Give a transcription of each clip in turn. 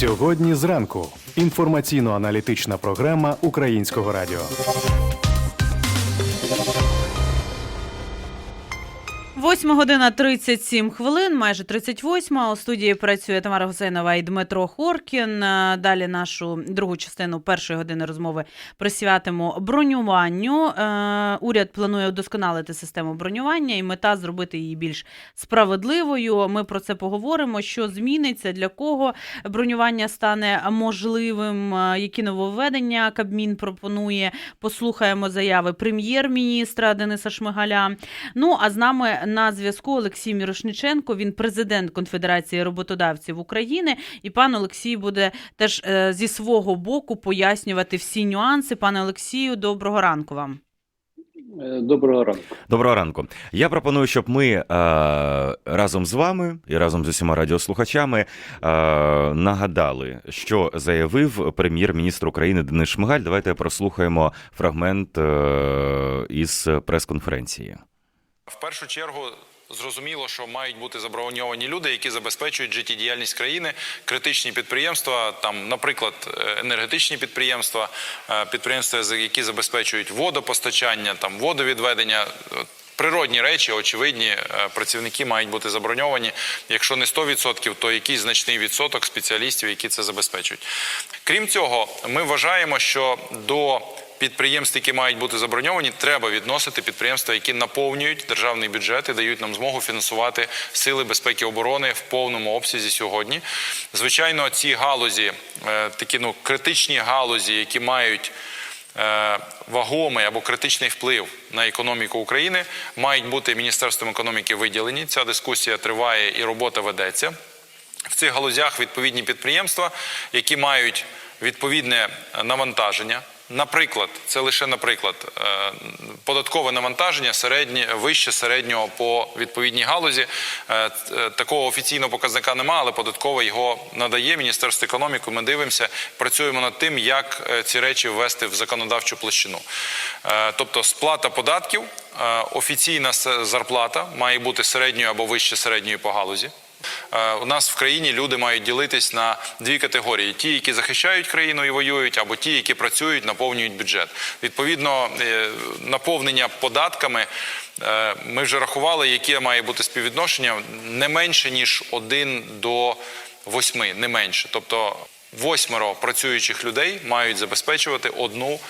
Сьогодні зранку інформаційно-аналітична програма Українського радіо. 8 година 37 хвилин, майже 38. У студії працює Тамара Гусейнова і Дмитро Хоркін. Е, Далі нашу другу частину першої години розмови присвятимо бронюванню. Е, Уряд планує удосконалити систему бронювання і мета зробити її більш справедливою. Ми про це поговоримо. Що зміниться, для кого бронювання стане можливим, е, які нововведення Кабмін пропонує. Послухаємо заяви прем'єр-міністра Дениса Шмигаля. Ну а з нами на зв'язку Олексій Мірошниченко. Він президент Конфедерації роботодавців України. І пан Олексій буде теж е, зі свого боку пояснювати всі нюанси. Пане Олексію, доброго ранку вам. Е, Доброго ранку. Доброго ранку. Я пропоную, щоб ми е, разом з вами і разом з усіма радіослухачами е, нагадали, що заявив прем'єр-міністр України Денис Шмигаль. Давайте прослухаємо фрагмент е, із прес-конференції. В першу чергу зрозуміло, що мають бути заброньовані люди, які забезпечують життєдіяльність країни, критичні підприємства, там, наприклад, е, енергетичні підприємства, е, підприємства, які забезпечують водопостачання, там водовідведення. Природні речі, очевидні, е, працівники мають бути заброньовані. Якщо не 100%, то якийсь значний відсоток спеціалістів, які це забезпечують. Крім цього, ми вважаємо, що до підприємств, які мають бути заброньовані, треба відносити підприємства, які наповнюють державний бюджет і дають нам змогу фінансувати сили безпеки оборони в повному обсязі сьогодні. Звичайно, ці галузі, е, такі ну критичні галузі, які мають е, вагомий або критичний вплив на економіку України, мають бути Міністерством економіки виділені. Ця дискусія триває і робота ведеться. В цих галузях відповідні підприємства, які мають відповідне навантаження. Наприклад, це лише наприклад, е, податкове навантаження середнє, вище середнього по відповідній галузі. Е, е, Такого офіційного показника немає, але податково його надає Міністерство економіки. Ми дивимося, працюємо над тим, як ці речі ввести в законодавчу площину. Тобто сплата податків, офіційна зарплата має бути середньою або вище середньої по галузі. Е, У нас в країні люди мають ділитись на дві категорії: ті, які захищають країну і воюють, або ті, які працюють, наповнюють бюджет. Відповідно, е, наповнення податками. е, Ми вже рахували, яке має бути співвідношення не менше ніж один до восьми, не менше. Тобто восьмеро працюючих людей мають забезпечувати одну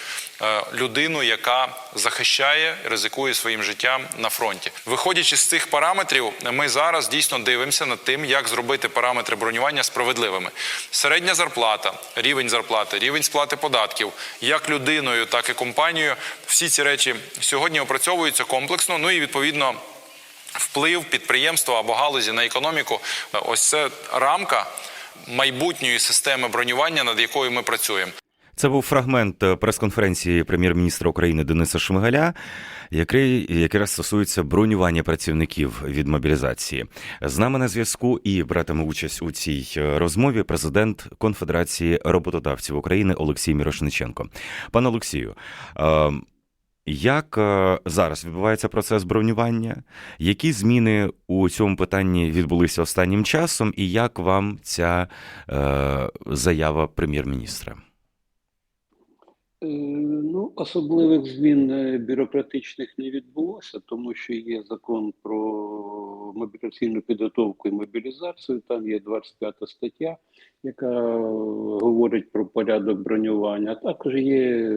е, людину, яка захищає, ризикує своїм життям на фронті. Виходячи з цих параметрів, ми зараз дійсно дивимося над тим, як зробити параметри бронювання справедливими. Середня зарплата, рівень зарплати, рівень сплати податків, як людиною, так і компанією. Всі ці речі сьогодні опрацьовуються комплексно. Ну і відповідно. Вплив підприємства або галузі на економіку ось це рамка майбутньої системи бронювання, над якою ми працюємо. Це був фрагмент е, прес-конференції прем'єр-міністра України Дениса Шмигаля, який якраз стосується бронювання працівників від мобілізації. З нами на зв'язку і братиме участь у цій е, розмові президент Конфедерації роботодавців України Олексій Мірошниченко. Пане Олексію. Як е, зараз відбувається процес бронювання? Які зміни у цьому питанні відбулися останнім часом, і як вам ця е, заява прем'єр-міністра? Е, Ну, особливих змін е, бюрократичних не відбулося, тому що є закон про мобілізаційну підготовку і мобілізацію. Там є 25 стаття, яка е, говорить про порядок бронювання. Також є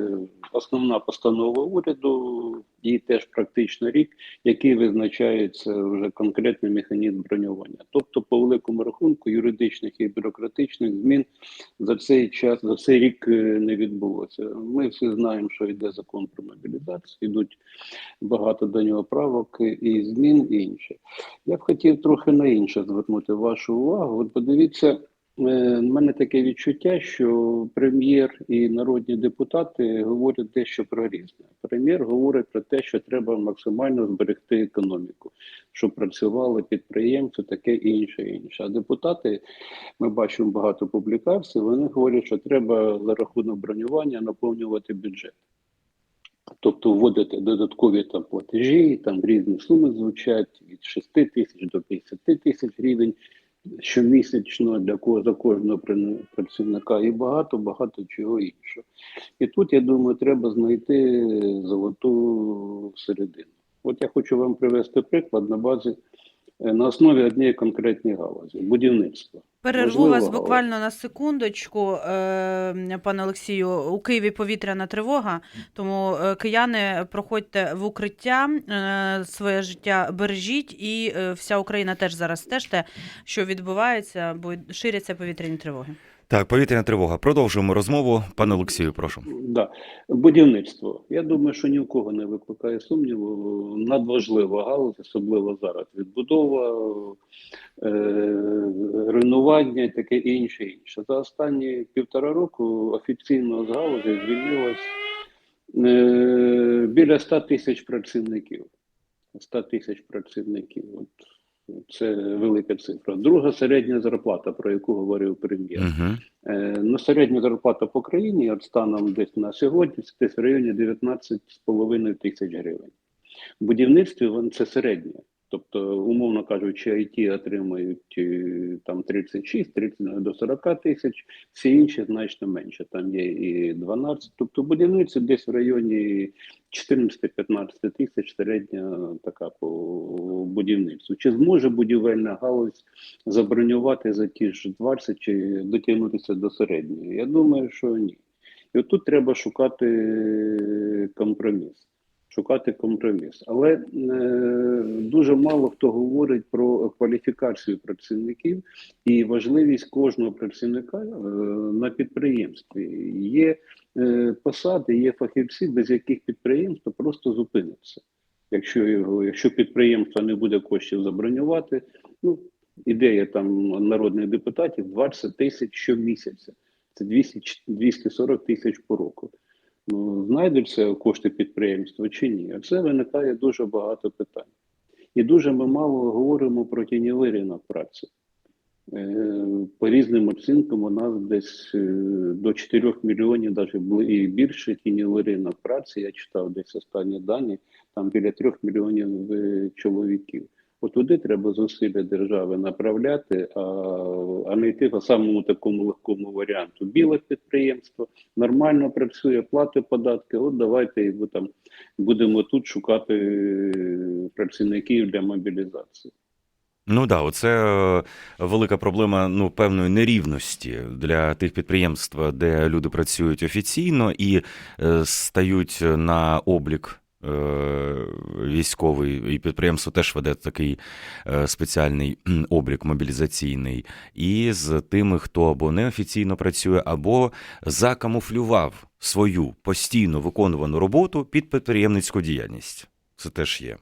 основна постанова уряду, їй теж практично рік, який визначається вже конкретний механізм бронювання. Тобто, по великому рахунку, юридичних і бюрократичних змін за цей час, за цей рік е, не відбулося. Ми всі знаємо, що йде закон про мобілізацію, йдуть багато до нього правок і змін і інше. Я б хотів трохи на інше звернути вашу увагу. От подивіться, У мене таке відчуття, що прем'єр і народні депутати говорять дещо про різне. Прем'єр говорить про те, що треба максимально зберегти економіку, щоб працювали підприємці, таке інше, інше. А депутати, ми бачимо багато публікацій, вони говорять, що треба за рахунок бронювання наповнювати бюджет. Тобто вводити додаткові там платежі, там різні суми звучать від 6 тисяч до 50 тисяч гривень щомісячно для кого за кожного працівника і багато багато чого іншого. І тут я думаю, треба знайти золоту середину. От я хочу вам привести приклад на базі на основі однієї конкретної галузі будівництва. Перерву вас буквально на секундочку, е, пане Олексію. У Києві повітряна тривога, тому е, кияни проходьте в укриття, е, своє життя бережіть, і е, вся Україна теж зараз стежте, що відбувається, бо ширяться повітряні тривоги. Так, повітряна тривога. Продовжуємо розмову. Пане Олексію, прошу. Да. Будівництво. Я думаю, що ні в кого не викликає сумніву. Надважлива галузь, особливо зараз. Відбудова, е, руйнування і таке інше інше. За останні півтора року офіційно з галузі звільнилось е, біля 100 тисяч працівників. 100 тисяч працівників. От. Це велика цифра. Друга середня зарплата, про яку говорив прем'єр. Угу. Е, Ну, середня зарплата по країні, от станом десь на сьогодні, це десь в районі 19,5 тисяч гривень. В будівництві це середня. Тобто, умовно кажучи, IT отримають е, там 36, 30 до 40 тисяч, всі інші значно менше. Там є і 12. Тобто, будівництво десь в районі 14-15 тисяч середня така по будівництву. Чи зможе будівельна галузь забронювати за ті ж 20 чи дотягнутися до середньої? Я думаю, що ні. І от тут треба шукати компроміс. Шукати компроміс. Але е, дуже мало хто говорить про кваліфікацію працівників і важливість кожного працівника е, на підприємстві. Є е, посади, є фахівці, без яких підприємство просто зупиниться. Якщо його, якщо підприємство не буде коштів забронювати, ну ідея там народних депутатів 20 тисяч щомісяця. Це 200, 240 тисяч по року. Ну, знайдуться кошти підприємства чи ні? А це виникає дуже багато питань. І дуже ми мало говоримо про тіньовий ринок праці. Е, По різним оцінкам у нас десь е, до 4 мільйонів, навіть і більше тіньовий ринок праці. Я читав десь останні дані, там біля 3 мільйонів е, чоловіків. От туди треба зусилля держави направляти, а, а не йти по самому такому легкому варіанту. Біле підприємство нормально працює, платить податки. От давайте там будемо тут шукати е, працівників для мобілізації. Ну да, оце е, велика проблема ну певної нерівності для тих підприємств, де люди працюють офіційно і е, стають на облік. Е, Військовий і підприємство теж веде такий е, спеціальний облік мобілізаційний, і з тими, хто або неофіційно працює, або закамуфлював свою постійно виконувану роботу під підприємницьку діяльність. Це теж є.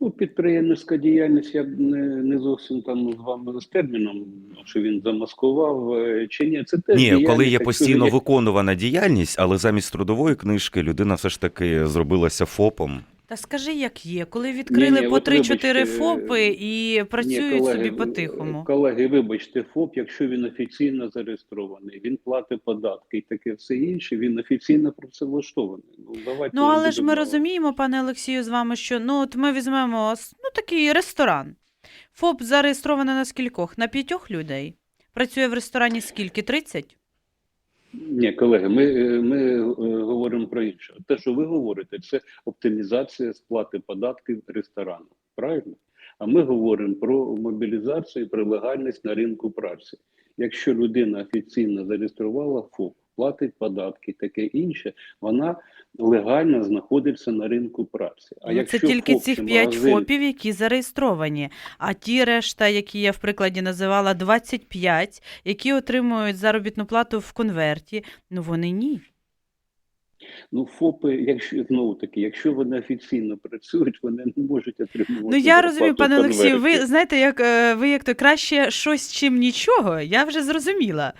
Ну, підприємницька діяльність я б не, не зовсім там з вами з терміном, що він замаскував е, чи ні. Це теж Ні, коли є постійно виконувана діяльність, але замість трудової книжки людина все ж таки зробилася ФОПом. Та скажи, як є, коли відкрили Ні-ні, по от 3-4 ФОПи і працюють Ні, собі по-тихому. Колеги, вибачте, ФОП, якщо він офіційно зареєстрований, він платить податки і таке все інше, він офіційно працевлаштований. Ну, давайте Ну, але ж ми будемо- розуміємо, пане Олексію, з вами, що ну от ми візьмемо ну, такий ресторан. ФОП зареєстрований на скількох? На п'ятьох людей. Працює в ресторані скільки? 30? Ні, колеги, ми, е, ми е, говоримо про інше. Те, що ви говорите, це оптимізація сплати податків ресторану. Правильно? А ми говоримо про мобілізацію, про легальність на ринку праці. Якщо людина офіційно зареєструвала ФОП, платить податки, таке інше, вона легально знаходиться на ринку праці. А Ну, якщо це тільки ФОП цих 5 магазин- ФОПів, які зареєстровані. А ті решта, які я в прикладі називала 25, які отримують заробітну плату в конверті, ну вони ні. Ну, ФОПи, якщо знову таки, якщо вони офіційно працюють, вони не можуть отримувати. Ну я розумію, пане Олексію, ви знаєте, як е, ви як то краще щось чим нічого, я вже зрозуміла.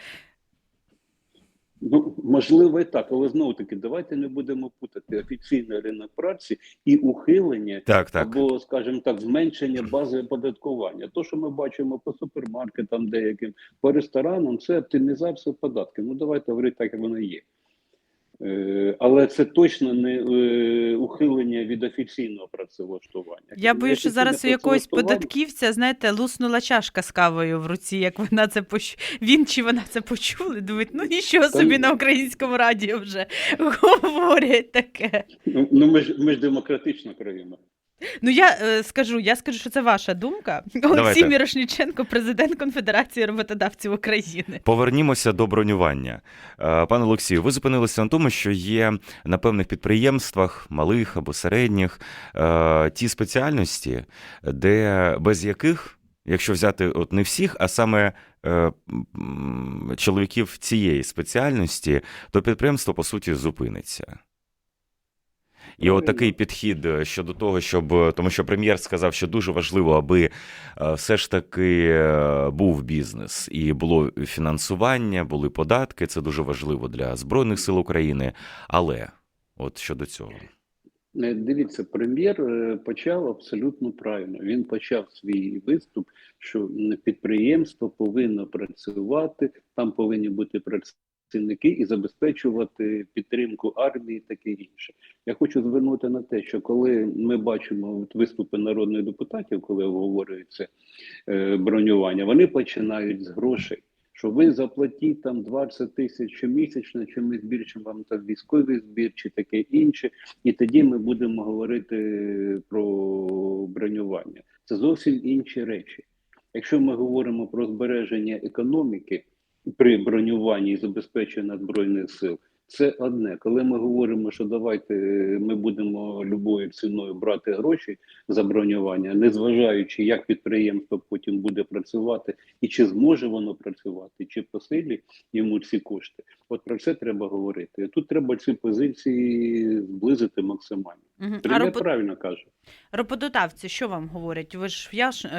Ну, можливо, і так, але знову таки, давайте не будемо путати офіційний ринок праці і ухилення Так, так. або, скажімо так, зменшення бази оподаткування. То, що ми бачимо по супермаркетам, деяким, по ресторанам, це оптимізація податків. Ну давайте говорити так, як воно є. Е, Але це точно не е, ухилення від офіційного працевлаштування. Я боюсь, що зараз у якогось податківця, знаєте, луснула чашка з кавою в руці, як вона це поч... він чи вона це почули. Думають, ну нічого Та собі на українському радіо вже говорять таке. Ну, ну ми ж ми ж демократична країна. Ну я е, скажу, я скажу, що це ваша думка. Олексій Давайте. Мірошніченко, президент Конфедерації роботодавців України. Повернімося до бронювання. Е, Пане Олексію, ви зупинилися на тому, що є на певних підприємствах, малих або середніх, е, ті спеціальності, де без яких, якщо взяти от не всіх, а саме е, м, чоловіків цієї спеціальності, то підприємство по суті зупиниться. І от такий підхід е, щодо того, щоб е, тому, що прем'єр сказав, що дуже важливо, аби е, все ж таки був бізнес і було фінансування, були податки. Це дуже важливо для збройних сил України. Але от щодо цього, Дивіться, прем'єр почав абсолютно правильно. Він почав свій виступ, що підприємство повинно працювати, там повинні бути працівники і забезпечувати підтримку армії, таке інше. Я хочу звернути на те, що коли ми бачимо виступи народних депутатів, коли обговорюється е, бронювання, вони починають з грошей. Що ви заплатіть там 20 тисяч щомісячно, чи ми збільшимо вам там військовий збір, чи таке інше, і тоді ми будемо говорити про бронювання. Це зовсім інші речі. Якщо ми говоримо про збереження економіки при бронюванні і забезпеченні збройних сил, це одне. Коли ми говоримо, що давайте ми будемо любою ціною брати гроші за бронювання, незважаючи, як підприємство потім буде працювати, і чи зможе воно працювати, чи по силі йому ці кошти. От про це треба говорити. І Тут треба ці позиції зблизити максимально. Мгм. А Прем'єр робо- правильно каже. роботодавці, що вам говорять? Ви ж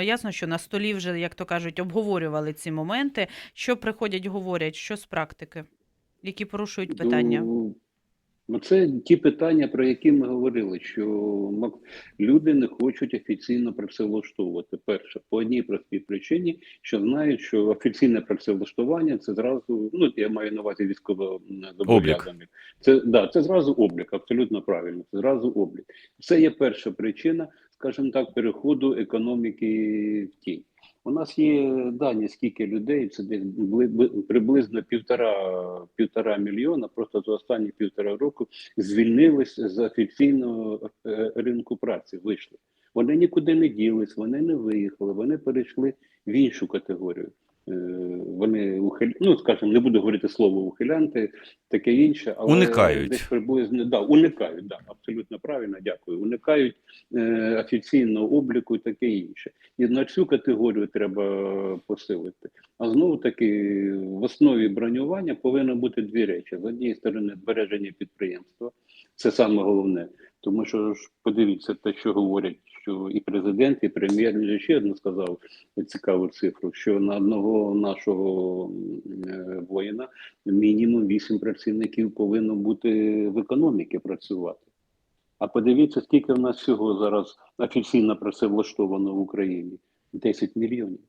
ясно, що на столі вже, як то кажуть, обговорювали ці моменти. Що приходять, говорять, що з практики? Які порушують питання? Ну, це ті питання, про які ми говорили, що мак- люди не хочуть офіційно працевлаштовувати. Перше, по одній простій причині, що знають, що офіційне працевлаштування це зразу, ну я маю на увазі військово зобов'язаних. Це да, це зразу облік, абсолютно правильно. Це зразу облік. Це є перша причина, скажімо так, переходу економіки в тінь. У нас є дані, скільки людей, це десь бли- бли- приблизно півтора, півтора мільйона, просто за останні півтора року звільнились з офіційного е, ринку праці, вийшли. Вони нікуди не ділись, вони не виїхали, вони перейшли в іншу категорію. Е, Вони ухиль... ну, скажімо, не буду говорити слово ухилянти, таке інше, але Уникають. десь приблизно да, уникають, да, абсолютно правильно, дякую. Уникають е, офіційного обліку і таке інше. І на цю категорію треба посилити. А знову таки в основі бронювання повинно бути дві речі: з однієї сторони, збереження підприємства, це саме головне. Тому що ж подивіться те, що говорять, що і президент, і прем'єр ще одну сказав цікаву цифру, що на одного нашого е, воїна мінімум 8 працівників повинно бути в економіці працювати. А подивіться, скільки в нас всього зараз офіційно працевлаштовано в Україні? 10 мільйонів.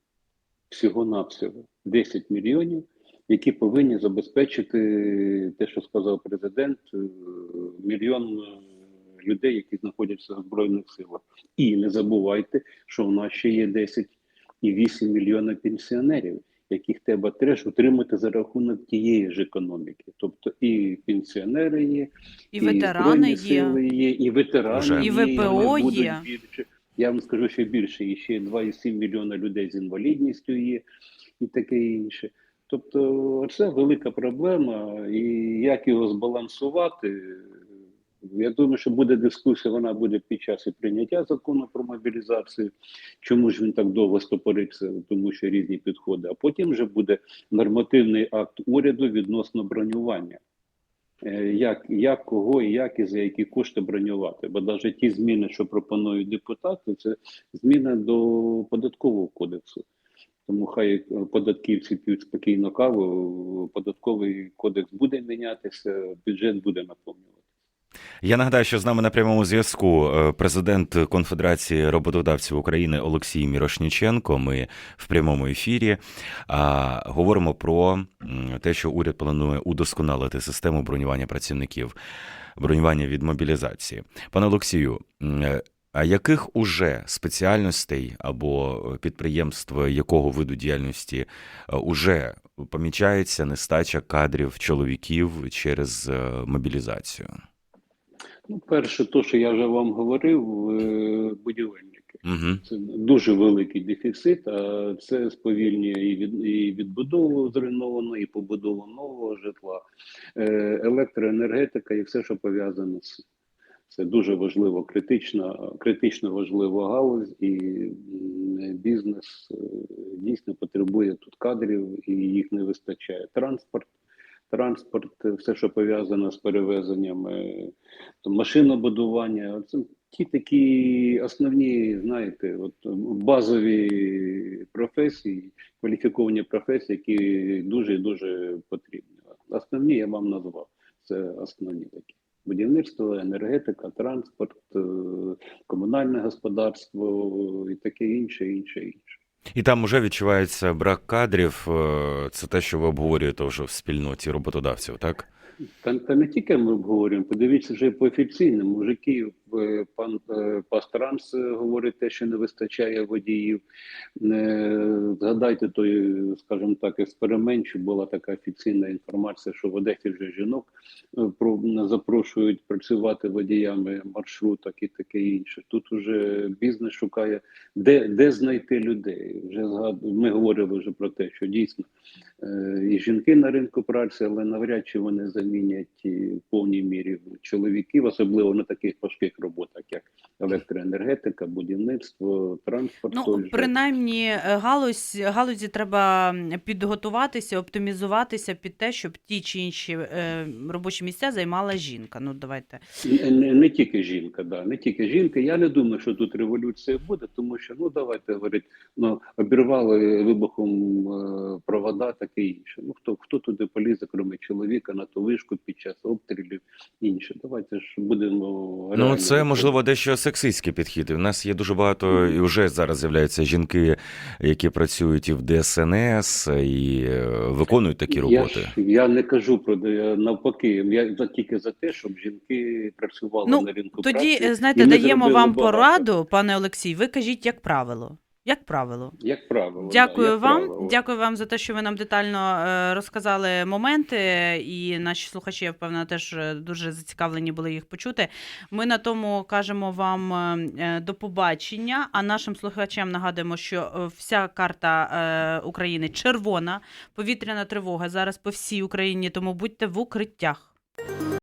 Всього-навсього. 10 мільйонів, які повинні забезпечити те, що сказав президент, е, мільйон людей, які знаходяться в Збройних силах. І не забувайте, що в нас ще є 10,8 мільйона пенсіонерів, яких треба теж утримати за рахунок тієї ж економіки. Тобто і пенсіонери є, І ветерани Збройні є. сили є, і ветерани Вже. є, І ВПО є. більше. Я вам скажу ще більше, і ще 2,7 мільйона людей з інвалідністю є, і таке інше. Тобто, це велика проблема, і як його збалансувати. Я думаю, що буде дискусія, вона буде під час і прийняття закону про мобілізацію. Чому ж він так довго стопориться, тому що різні підходи. А потім вже буде нормативний акт уряду відносно бронювання. Е, Як, як кого і як і за які кошти бронювати? Бо навіть ті зміни, що пропонують депутати, це зміни до податкового кодексу. Тому хай е, податківці п'ють спокійно каву, податковий кодекс буде мінятися, бюджет буде наповнювати. Я нагадаю, що з нами на прямому зв'язку е, президент Конфедерації роботодавців України Олексій Мірошніченко. Ми в прямому ефірі а, говоримо про те, що уряд планує удосконалити систему бронювання працівників, бронювання від мобілізації. Пане Олексію, е, а яких уже спеціальностей або підприємств якого виду діяльності е, уже помічається нестача кадрів чоловіків через мобілізацію? Ну, перше, то, що я вже вам говорив, е, будівельники. Угу. Це дуже великий дефіцит, а це сповільнює і, від, і відбудову зруйнованого, і побудову нового житла, е, електроенергетика і все, що пов'язане з цим. Це дуже важливо, критична, критично важлива галузь, і бізнес е, дійсно потребує тут кадрів, і їх не вистачає. Транспорт, транспорт, все, що пов'язано з перевезенням, е, то машинобудування. Це ті такі основні, знаєте, от базові професії, кваліфіковані професії, які дуже і дуже потрібні. Основні я вам назвав. Це основні такі. Будівництво, енергетика, транспорт, е, комунальне господарство і таке інше, інше, інше. І там вже відчувається брак кадрів. е, Це те, що ви обговорюєте вже в спільноті роботодавців, так? Та, та не тільки ми обговорюємо, подивіться вже по офіційному. вже е, пан е, Пастранс е, говорить те, що не вистачає водіїв. Е, Згадайте той, скажімо так, експеримент, що була така офіційна інформація, що в Одесі вже жінок запрошують працювати водіями маршруток і таке інше. Тут вже бізнес шукає, де, де знайти людей. Вже. Ми говорили вже про те, що дійсно і жінки на ринку праці, але навряд чи вони замінять в повній мірі чоловіків, особливо на таких важких роботах, як електроенергетика, будівництво, транспорт. Ну, принаймні, е, галузь, галузі треба підготуватися, оптимізуватися під те, щоб ті чи інші е, робочі місця займала жінка. Ну, давайте. Не, не, не тільки жінка, да, не тільки жінка. Я не думаю, що тут революція буде, тому що ну давайте говорити, ну обірвали вибухом е, провода, таке інше. Ну хто хто туди полізе, крім чоловіка, на ту вишку під час обстрілів інше. Давайте ж будемо Ну, реально це можливо дещо сексистський підхід. У нас є дуже багато, і вже зараз з'являються жінки, які працюють і в ДСНС, і е, виконують такі роботи. Я, я не кажу про навпаки. Я за тільки за те, щоб жінки працювали Ну, на ринку Тоді, праці. е, знаєте, даємо вам багато. пораду, пане Олексій. Ви кажіть, як правило. Як правило. Як правило, да, Дякую як вам. правило. Дякую вам за те, що ви нам детально е, розказали моменти, і наші слухачі, я впевнена, теж е, дуже зацікавлені були їх почути. Ми на тому кажемо вам е, до побачення. А нашим слухачам нагадуємо, що вся карта України червона, повітряна тривога зараз по всій Україні, тому будьте в укриттях.